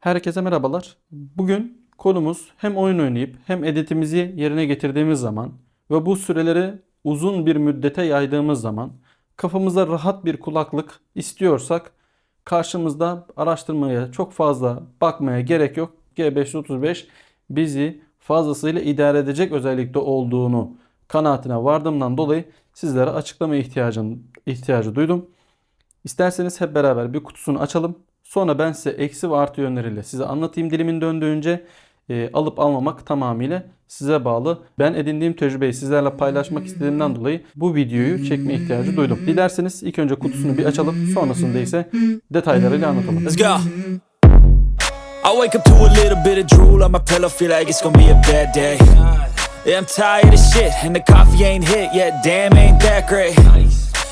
Herkese merhabalar. Bugün konumuz hem oyun oynayıp hem editimizi yerine getirdiğimiz zaman ve bu süreleri uzun bir müddete yaydığımız zaman kafamıza rahat bir kulaklık istiyorsak karşımızda araştırmaya çok fazla bakmaya gerek yok. G535 bizi fazlasıyla idare edecek özellikte olduğunu kanaatine vardığımdan dolayı sizlere açıklama ihtiyacım, ihtiyacı duydum. İsterseniz hep beraber bir kutusunu açalım. Sonra ben size eksi ve artı yönleriyle size anlatayım dilimin döndüğünce. E, alıp almamak tamamıyla size bağlı. Ben edindiğim tecrübeyi sizlerle paylaşmak istediğimden dolayı bu videoyu çekme ihtiyacı duydum. Dilerseniz ilk önce kutusunu bir açalım. Sonrasında ise detaylarıyla anlatalım. Let's go. I wake up to a little bit of drool on my pillow, feel like it's gonna be a bad day. Yeah, I'm tired of shit, and the coffee ain't hit yet. Damn, ain't that great.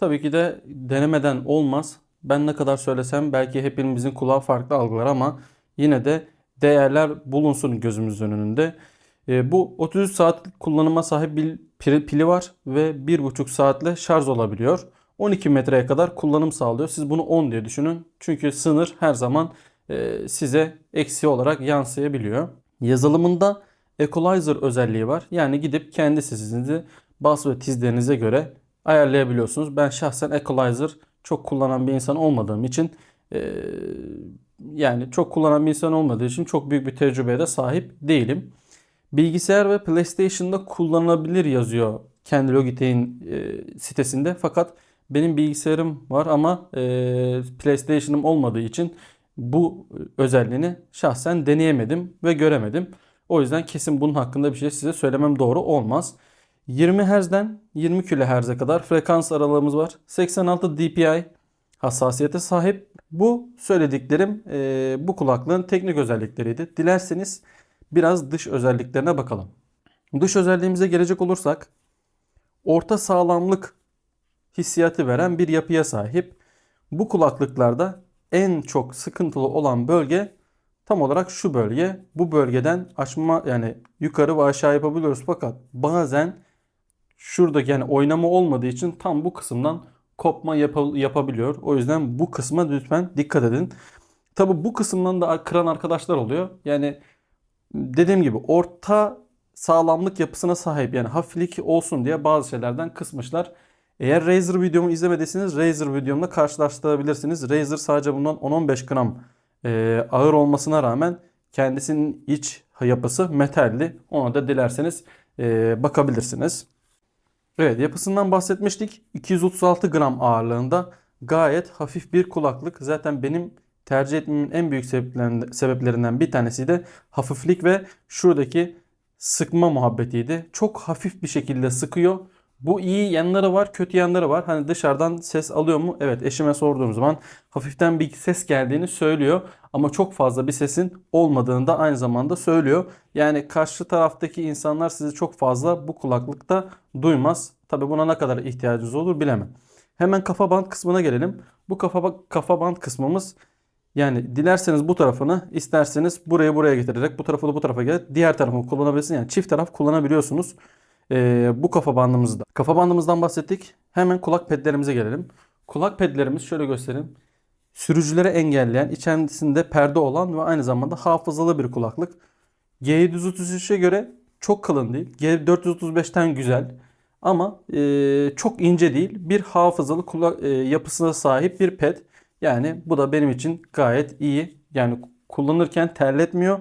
Tabii ki de denemeden olmaz. Ben ne kadar söylesem belki hepimizin kulağı farklı algılar ama yine de değerler bulunsun gözümüzün önünde. E, bu 33 saat kullanıma sahip bir pil- pili var ve 1,5 saatle şarj olabiliyor. 12 metreye kadar kullanım sağlıyor. Siz bunu 10 diye düşünün. Çünkü sınır her zaman e, size eksi olarak yansıyabiliyor. Yazılımında equalizer özelliği var. Yani gidip kendi sesinizi bas ve tizlerinize göre ayarlayabiliyorsunuz. Ben şahsen equalizer çok kullanan bir insan olmadığım için e, yani çok kullanan bir insan olmadığı için çok büyük bir tecrübeye de sahip değilim. Bilgisayar ve PlayStation'da kullanılabilir yazıyor kendi Logitech'in e, sitesinde. Fakat benim bilgisayarım var ama e, PlayStation'ım olmadığı için bu özelliğini şahsen deneyemedim ve göremedim. O yüzden kesin bunun hakkında bir şey size söylemem doğru olmaz. 20 Hz'den 20 kHz'e kadar frekans aralığımız var. 86 dpi hassasiyete sahip. Bu söylediklerim e, bu kulaklığın teknik özellikleriydi. Dilerseniz biraz dış özelliklerine bakalım. Dış özelliğimize gelecek olursak orta sağlamlık hissiyatı veren bir yapıya sahip. Bu kulaklıklarda en çok sıkıntılı olan bölge tam olarak şu bölge. Bu bölgeden açma yani yukarı ve aşağı yapabiliyoruz fakat bazen şurada yani oynama olmadığı için tam bu kısımdan kopma yapa- yapabiliyor. O yüzden bu kısma lütfen dikkat edin. Tabi bu kısımdan da kıran arkadaşlar oluyor. Yani dediğim gibi orta sağlamlık yapısına sahip yani hafiflik olsun diye bazı şeylerden kısmışlar. Eğer Razer videomu izlemediyseniz Razer videomla karşılaştırabilirsiniz. Razer sadece bundan 10-15 gram e, ağır olmasına rağmen kendisinin iç yapısı metalli. Ona da dilerseniz e, bakabilirsiniz. Evet yapısından bahsetmiştik. 236 gram ağırlığında gayet hafif bir kulaklık. Zaten benim tercih etmemin en büyük sebeplerinden, bir tanesi de hafiflik ve şuradaki sıkma muhabbetiydi. Çok hafif bir şekilde sıkıyor. Bu iyi yanları var, kötü yanları var. Hani dışarıdan ses alıyor mu? Evet, eşime sorduğum zaman hafiften bir ses geldiğini söylüyor. Ama çok fazla bir sesin olmadığını da aynı zamanda söylüyor. Yani karşı taraftaki insanlar sizi çok fazla bu kulaklıkta duymaz. Tabi buna ne kadar ihtiyacınız olur bilemem. Hemen kafa band kısmına gelelim. Bu kafa, kafa band kısmımız yani dilerseniz bu tarafını isterseniz buraya buraya getirerek bu tarafı da bu tarafa getirerek diğer tarafını kullanabilirsiniz. Yani çift taraf kullanabiliyorsunuz. Ee, bu kafa bandımızda. Kafa bandımızdan bahsettik. Hemen kulak pedlerimize gelelim. Kulak pedlerimiz şöyle göstereyim. Sürücülere engelleyen, içerisinde perde olan ve aynı zamanda hafızalı bir kulaklık. G733'e göre çok kalın değil. G435'ten güzel. Ama e, çok ince değil. Bir hafızalı kulak e, yapısına sahip bir ped. Yani bu da benim için gayet iyi. Yani kullanırken terletmiyor.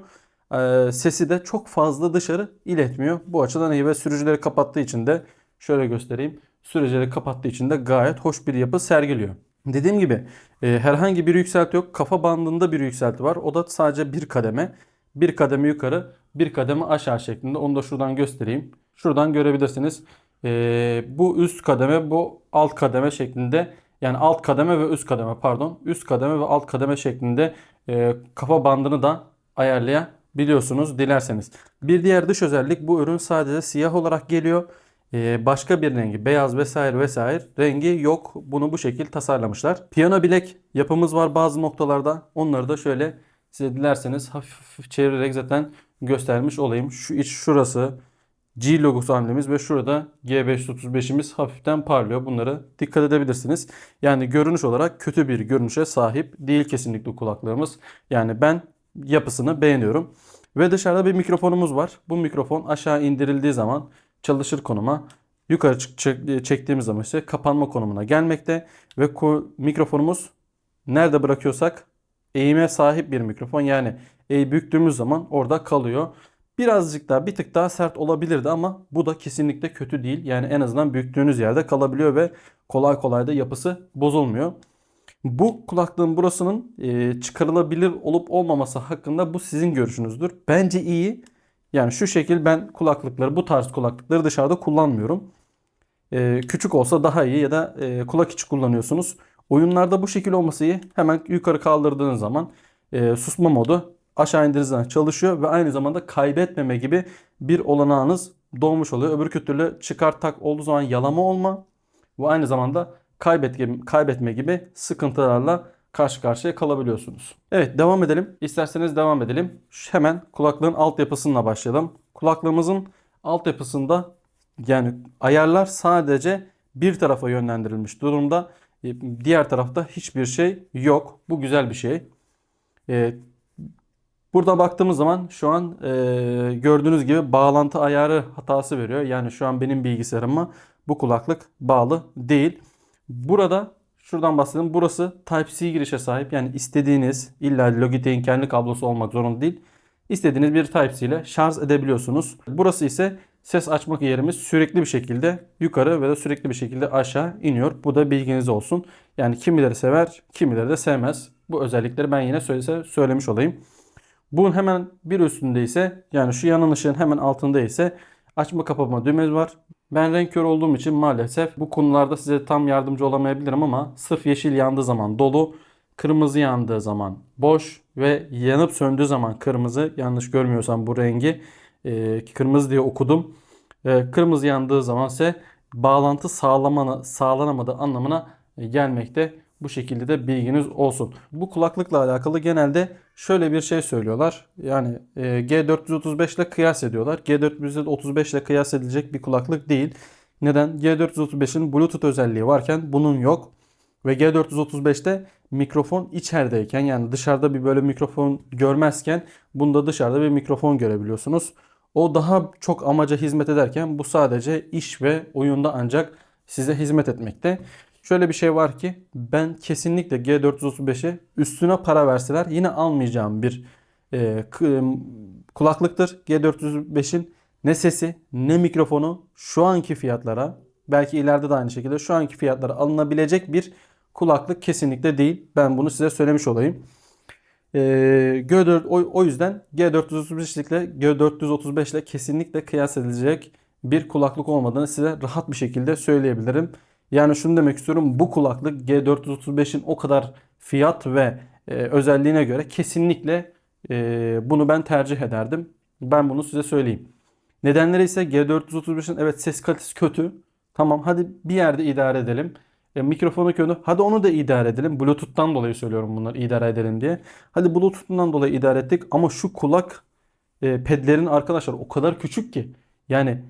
Ee, sesi de çok fazla dışarı iletmiyor. Bu açıdan iyi ve sürücüleri kapattığı için de şöyle göstereyim. Sürücüleri kapattığı için de gayet hoş bir yapı sergiliyor. Dediğim gibi e, herhangi bir yükselti yok. Kafa bandında bir yükselti var. O da sadece bir kademe. Bir kademe yukarı, bir kademe aşağı şeklinde. Onu da şuradan göstereyim. Şuradan görebilirsiniz. E, bu üst kademe, bu alt kademe şeklinde. Yani alt kademe ve üst kademe pardon. Üst kademe ve alt kademe şeklinde e, kafa bandını da ayarlayabiliyorsunuz dilerseniz. Bir diğer dış özellik bu ürün sadece siyah olarak geliyor. Ee, başka bir rengi beyaz vesaire vesaire rengi yok. Bunu bu şekil tasarlamışlar. Piyano bilek yapımız var bazı noktalarda. Onları da şöyle size dilerseniz hafif hafif çevirerek zaten göstermiş olayım. Şu iç şurası G logosu hamlemiz ve şurada G535'imiz hafiften parlıyor. Bunları dikkat edebilirsiniz. Yani görünüş olarak kötü bir görünüşe sahip değil kesinlikle kulaklığımız. Yani ben yapısını beğeniyorum. Ve dışarıda bir mikrofonumuz var. Bu mikrofon aşağı indirildiği zaman çalışır konuma yukarı çık- çek- çektiğimiz zaman ise kapanma konumuna gelmekte ve mikrofonumuz nerede bırakıyorsak eğime sahip bir mikrofon. Yani eği büktüğümüz zaman orada kalıyor. Birazcık daha bir tık daha sert olabilirdi ama bu da kesinlikle kötü değil. Yani en azından büktüğünüz yerde kalabiliyor ve kolay kolay da yapısı bozulmuyor. Bu kulaklığın burasının e, çıkarılabilir olup olmaması hakkında bu sizin görüşünüzdür. Bence iyi. Yani şu şekil ben kulaklıkları bu tarz kulaklıkları dışarıda kullanmıyorum. E, küçük olsa daha iyi ya da e, kulak içi kullanıyorsunuz. Oyunlarda bu şekil olması iyi. Hemen yukarı kaldırdığınız zaman e, susma modu aşağı indirdiğiniz zaman çalışıyor ve aynı zamanda kaybetmeme gibi bir olanağınız doğmuş oluyor. Öbür türlü çıkar tak olduğu zaman yalama olma ve aynı zamanda kaybet, kaybetme gibi sıkıntılarla karşı karşıya kalabiliyorsunuz. Evet devam edelim. İsterseniz devam edelim. Hemen kulaklığın altyapısına başlayalım. Kulaklığımızın altyapısında yani ayarlar sadece bir tarafa yönlendirilmiş durumda. E, Diğer tarafta hiçbir şey yok. Bu güzel bir şey. E, Burada baktığımız zaman şu an e, gördüğünüz gibi bağlantı ayarı hatası veriyor. Yani şu an benim bilgisayarıma bu kulaklık bağlı değil. Burada şuradan bahsedelim. Burası Type-C girişe sahip. Yani istediğiniz illa Logitech'in kendi kablosu olmak zorunda değil. İstediğiniz bir Type-C ile şarj edebiliyorsunuz. Burası ise ses açmak yerimiz sürekli bir şekilde yukarı ve de sürekli bir şekilde aşağı iniyor. Bu da bilginiz olsun. Yani kimileri sever, kimileri de sevmez. Bu özellikleri ben yine söylese, söylemiş olayım. Bunun hemen bir üstünde ise yani şu yanın ışığın hemen altında ise açma kapama düğmesi var. Ben renk körü olduğum için maalesef bu konularda size tam yardımcı olamayabilirim ama sırf yeşil yandığı zaman dolu, kırmızı yandığı zaman boş ve yanıp söndüğü zaman kırmızı yanlış görmüyorsam bu rengi e, kırmızı diye okudum. E, kırmızı yandığı zaman ise bağlantı sağlamana, sağlanamadığı anlamına e, gelmekte. Bu şekilde de bilginiz olsun. Bu kulaklıkla alakalı genelde şöyle bir şey söylüyorlar. Yani e, G435 ile kıyas ediyorlar. G435 ile kıyas edilecek bir kulaklık değil. Neden? G435'in Bluetooth özelliği varken bunun yok. Ve G435'te mikrofon içerideyken yani dışarıda bir böyle mikrofon görmezken bunda dışarıda bir mikrofon görebiliyorsunuz. O daha çok amaca hizmet ederken bu sadece iş ve oyunda ancak size hizmet etmekte. Şöyle bir şey var ki ben kesinlikle G435'e üstüne para verseler yine almayacağım bir e, k- kulaklıktır. G435'in ne sesi ne mikrofonu şu anki fiyatlara belki ileride de aynı şekilde şu anki fiyatlara alınabilecek bir kulaklık kesinlikle değil. Ben bunu size söylemiş olayım. Ee, G4 o, o yüzden G435 ile G435 ile kesinlikle kıyas edilecek bir kulaklık olmadığını size rahat bir şekilde söyleyebilirim. Yani şunu demek istiyorum. Bu kulaklık G435'in o kadar fiyat ve e, özelliğine göre kesinlikle e, bunu ben tercih ederdim. Ben bunu size söyleyeyim. Nedenleri ise G435'in evet ses kalitesi kötü. Tamam hadi bir yerde idare edelim. E, mikrofonu kötü. Hadi onu da idare edelim. Bluetooth'tan dolayı söylüyorum bunları idare edelim diye. Hadi Bluetooth'tan dolayı idare ettik ama şu kulak e, pedlerin arkadaşlar o kadar küçük ki. Yani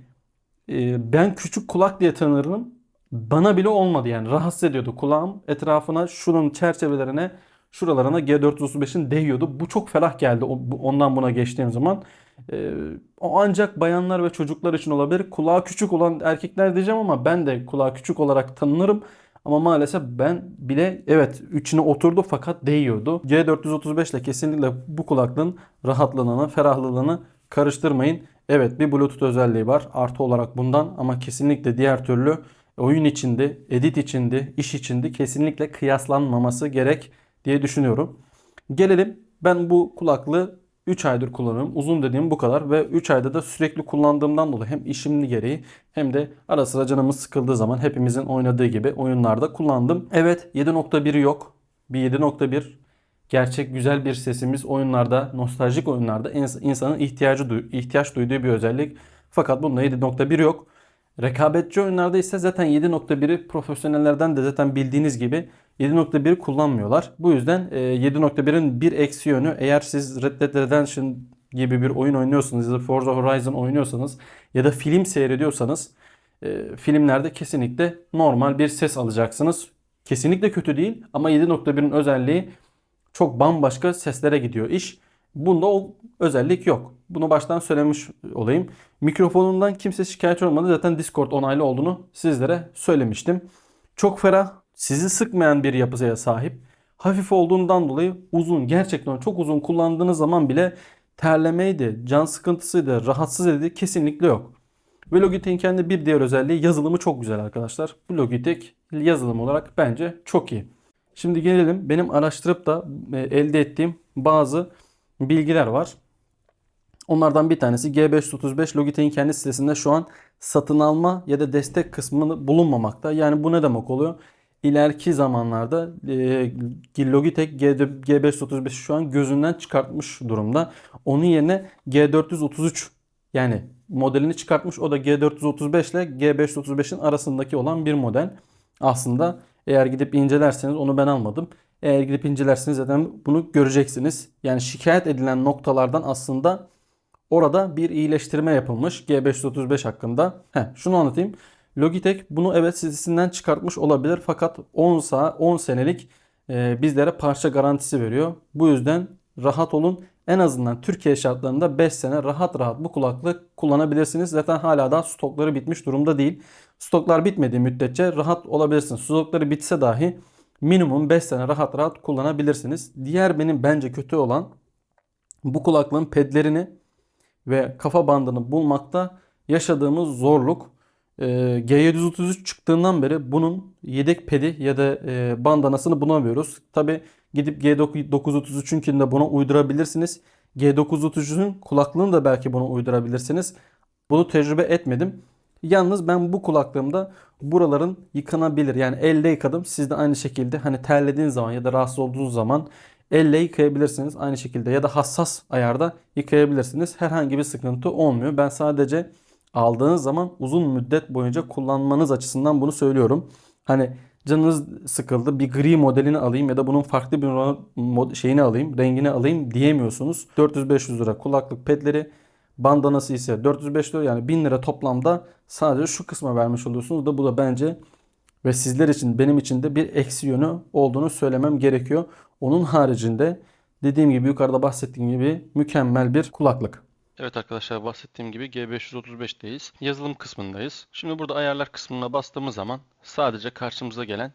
e, ben küçük kulak diye tanırım. Bana bile olmadı yani. Rahatsız ediyordu. Kulağım etrafına şunun çerçevelerine şuralarına G435'in değiyordu. Bu çok ferah geldi ondan buna geçtiğim zaman. Ee, o ancak bayanlar ve çocuklar için olabilir. Kulağı küçük olan erkekler diyeceğim ama ben de kulağı küçük olarak tanınırım. Ama maalesef ben bile evet içine oturdu fakat değiyordu. G435 ile kesinlikle bu kulaklığın rahatlığını, ferahlığını karıştırmayın. Evet bir Bluetooth özelliği var artı olarak bundan ama kesinlikle diğer türlü oyun içinde, edit içinde, iş içinde kesinlikle kıyaslanmaması gerek diye düşünüyorum. Gelelim ben bu kulaklığı 3 aydır kullanıyorum. Uzun dediğim bu kadar ve 3 ayda da sürekli kullandığımdan dolayı hem işimli gereği hem de ara sıra canımız sıkıldığı zaman hepimizin oynadığı gibi oyunlarda kullandım. Evet 7.1 yok. Bir 7.1 gerçek güzel bir sesimiz oyunlarda, nostaljik oyunlarda ins- insanın ihtiyacı ihtiyaç duyduğu bir özellik. Fakat bunda 7.1 yok. Rekabetçi oyunlarda ise zaten 7.1'i profesyonellerden de zaten bildiğiniz gibi 7.1'i kullanmıyorlar. Bu yüzden e, 7.1'in bir eksi yönü eğer siz Red Dead Redemption gibi bir oyun oynuyorsanız ya da Forza Horizon oynuyorsanız ya da film seyrediyorsanız e, filmlerde kesinlikle normal bir ses alacaksınız. Kesinlikle kötü değil ama 7.1'in özelliği çok bambaşka seslere gidiyor iş. Bunda o özellik yok. Bunu baştan söylemiş olayım. Mikrofonundan kimse şikayetçi olmadı. Zaten Discord onaylı olduğunu sizlere söylemiştim. Çok ferah, sizi sıkmayan bir yapıya sahip. Hafif olduğundan dolayı uzun, gerçekten çok uzun kullandığınız zaman bile terlemeydi, can sıkıntısıydı, rahatsız edici kesinlikle yok. Ve Logitech'in kendi bir diğer özelliği yazılımı çok güzel arkadaşlar. Bu Logitech yazılım olarak bence çok iyi. Şimdi gelelim benim araştırıp da e, elde ettiğim bazı bilgiler var. Onlardan bir tanesi G535 Logitech'in kendi sitesinde şu an satın alma ya da destek kısmını bulunmamakta. Yani bu ne demek oluyor? İleriki zamanlarda e, Logitech G- G535 şu an gözünden çıkartmış durumda. Onun yerine G433 yani modelini çıkartmış. O da G435 ile G535'in arasındaki olan bir model. Aslında eğer gidip incelerseniz onu ben almadım. Eğer gidip incelerseniz zaten bunu göreceksiniz. Yani şikayet edilen noktalardan aslında orada bir iyileştirme yapılmış G535 hakkında. Heh, şunu anlatayım. Logitech bunu evet sitesinden çıkartmış olabilir fakat 10 saat 10 senelik e, bizlere parça garantisi veriyor. Bu yüzden rahat olun. En azından Türkiye şartlarında 5 sene rahat rahat bu kulaklık kullanabilirsiniz. Zaten hala da stokları bitmiş durumda değil. Stoklar bitmediği müddetçe rahat olabilirsiniz. Stokları bitse dahi minimum 5 sene rahat rahat kullanabilirsiniz. Diğer benim bence kötü olan bu kulaklığın pedlerini ve kafa bandını bulmakta yaşadığımız zorluk. Ee, G733 çıktığından beri bunun yedek pedi ya da e, bandanasını bulamıyoruz. Tabi gidip G933'ünkini de buna uydurabilirsiniz. G933'ün kulaklığını da belki buna uydurabilirsiniz. Bunu tecrübe etmedim. Yalnız ben bu kulaklığımda buraların yıkanabilir. Yani elle yıkadım. Siz de aynı şekilde hani terlediğiniz zaman ya da rahatsız olduğunuz zaman elle yıkayabilirsiniz. Aynı şekilde ya da hassas ayarda yıkayabilirsiniz. Herhangi bir sıkıntı olmuyor. Ben sadece aldığınız zaman uzun müddet boyunca kullanmanız açısından bunu söylüyorum. Hani canınız sıkıldı bir gri modelini alayım ya da bunun farklı bir şeyini alayım, rengini alayım diyemiyorsunuz. 400-500 lira kulaklık pedleri, bandanası ise 405 lira yani 1000 lira toplamda sadece şu kısma vermiş oluyorsunuz da bu da bence ve sizler için benim için de bir eksi yönü olduğunu söylemem gerekiyor. Onun haricinde dediğim gibi yukarıda bahsettiğim gibi mükemmel bir kulaklık. Evet arkadaşlar bahsettiğim gibi G535'teyiz. Yazılım kısmındayız. Şimdi burada ayarlar kısmına bastığımız zaman sadece karşımıza gelen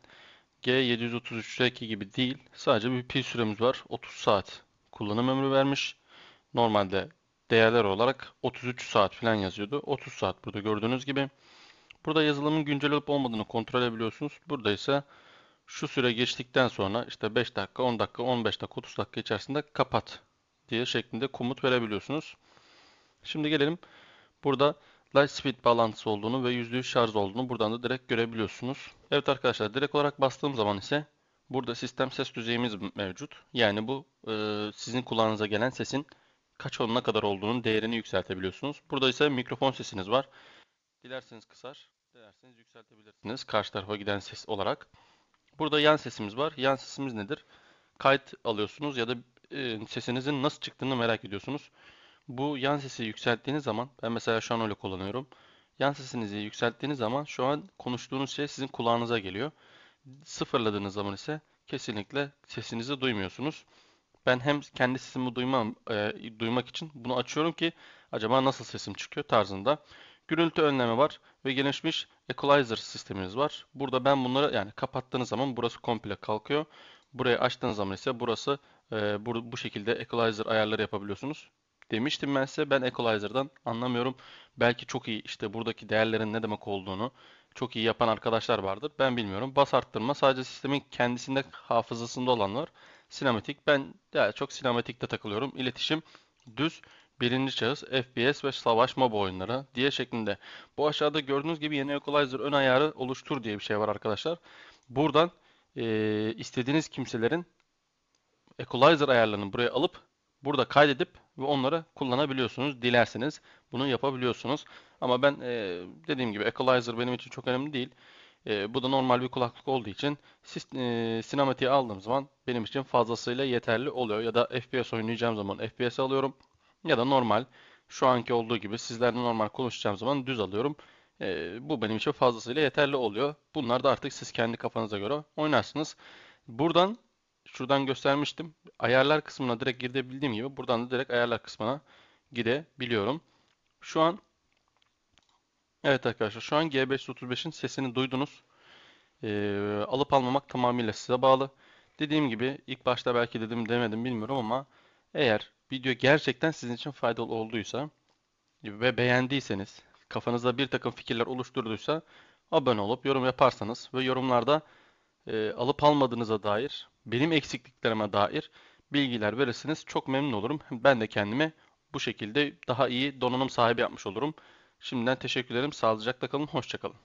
G733'teki gibi değil. Sadece bir pil süremiz var. 30 saat kullanım ömrü vermiş. Normalde değerler olarak 33 saat falan yazıyordu. 30 saat burada gördüğünüz gibi. Burada yazılımın güncel olup olmadığını kontrol edebiliyorsunuz. Burada ise şu süre geçtikten sonra işte 5 dakika, 10 dakika, 15 dakika, 30 dakika içerisinde kapat diye şeklinde komut verebiliyorsunuz. Şimdi gelelim burada Lightspeed bağlantısı olduğunu ve %100 şarj olduğunu buradan da direkt görebiliyorsunuz. Evet arkadaşlar direkt olarak bastığım zaman ise burada sistem ses düzeyimiz mevcut. Yani bu e, sizin kulağınıza gelen sesin kaç onuna kadar olduğunun değerini yükseltebiliyorsunuz. Burada ise mikrofon sesiniz var. Dilerseniz kısar, dilerseniz yükseltebilirsiniz karşı tarafa giden ses olarak. Burada yan sesimiz var. Yan sesimiz nedir? Kayıt alıyorsunuz ya da e, sesinizin nasıl çıktığını merak ediyorsunuz. Bu yan sesi yükselttiğiniz zaman, ben mesela şu an öyle kullanıyorum. Yan sesinizi yükselttiğiniz zaman şu an konuştuğunuz şey sizin kulağınıza geliyor. Sıfırladığınız zaman ise kesinlikle sesinizi duymuyorsunuz. Ben hem kendi sesimi duymam, e, duymak için bunu açıyorum ki acaba nasıl sesim çıkıyor tarzında. Gürültü önleme var ve gelişmiş equalizer sistemimiz var. Burada ben bunları yani kapattığınız zaman burası komple kalkıyor. Burayı açtığınız zaman ise burası e, bu, bu şekilde equalizer ayarları yapabiliyorsunuz. Demiştim ben size ben equalizer'dan anlamıyorum. Belki çok iyi işte buradaki değerlerin ne demek olduğunu çok iyi yapan arkadaşlar vardır. Ben bilmiyorum. Bas arttırma sadece sistemin kendisinde hafızasında olan var. Sinematik ben daha çok sinematikte takılıyorum. İletişim düz birinci şahıs FPS ve savaş mob oyunları diye şeklinde. Bu aşağıda gördüğünüz gibi yeni equalizer ön ayarı oluştur diye bir şey var arkadaşlar. Buradan eee, istediğiniz kimselerin equalizer ayarlarını buraya alıp burada kaydedip ve onları kullanabiliyorsunuz. Dilerseniz bunu yapabiliyorsunuz. Ama ben e, dediğim gibi equalizer benim için çok önemli değil. E, bu da normal bir kulaklık olduğu için e, sinematiği aldığım zaman benim için fazlasıyla yeterli oluyor. Ya da FPS oynayacağım zaman FPS alıyorum. Ya da normal şu anki olduğu gibi sizlerle normal konuşacağım zaman düz alıyorum. E, bu benim için fazlasıyla yeterli oluyor. Bunlar da artık siz kendi kafanıza göre oynarsınız. Buradan şuradan göstermiştim. Ayarlar kısmına direkt gidebildiğim gibi buradan da direkt ayarlar kısmına gidebiliyorum. Şu an evet arkadaşlar şu an G535'in sesini duydunuz. Ee, alıp almamak tamamıyla size bağlı. Dediğim gibi ilk başta belki dedim demedim bilmiyorum ama eğer video gerçekten sizin için faydalı olduysa ve beğendiyseniz, kafanızda bir takım fikirler oluşturduysa abone olup yorum yaparsanız ve yorumlarda e, alıp almadığınıza dair, benim eksikliklerime dair bilgiler verirseniz çok memnun olurum. Ben de kendimi bu şekilde daha iyi donanım sahibi yapmış olurum. Şimdiden teşekkür ederim. Sağlıcakla kalın, hoşça kalın.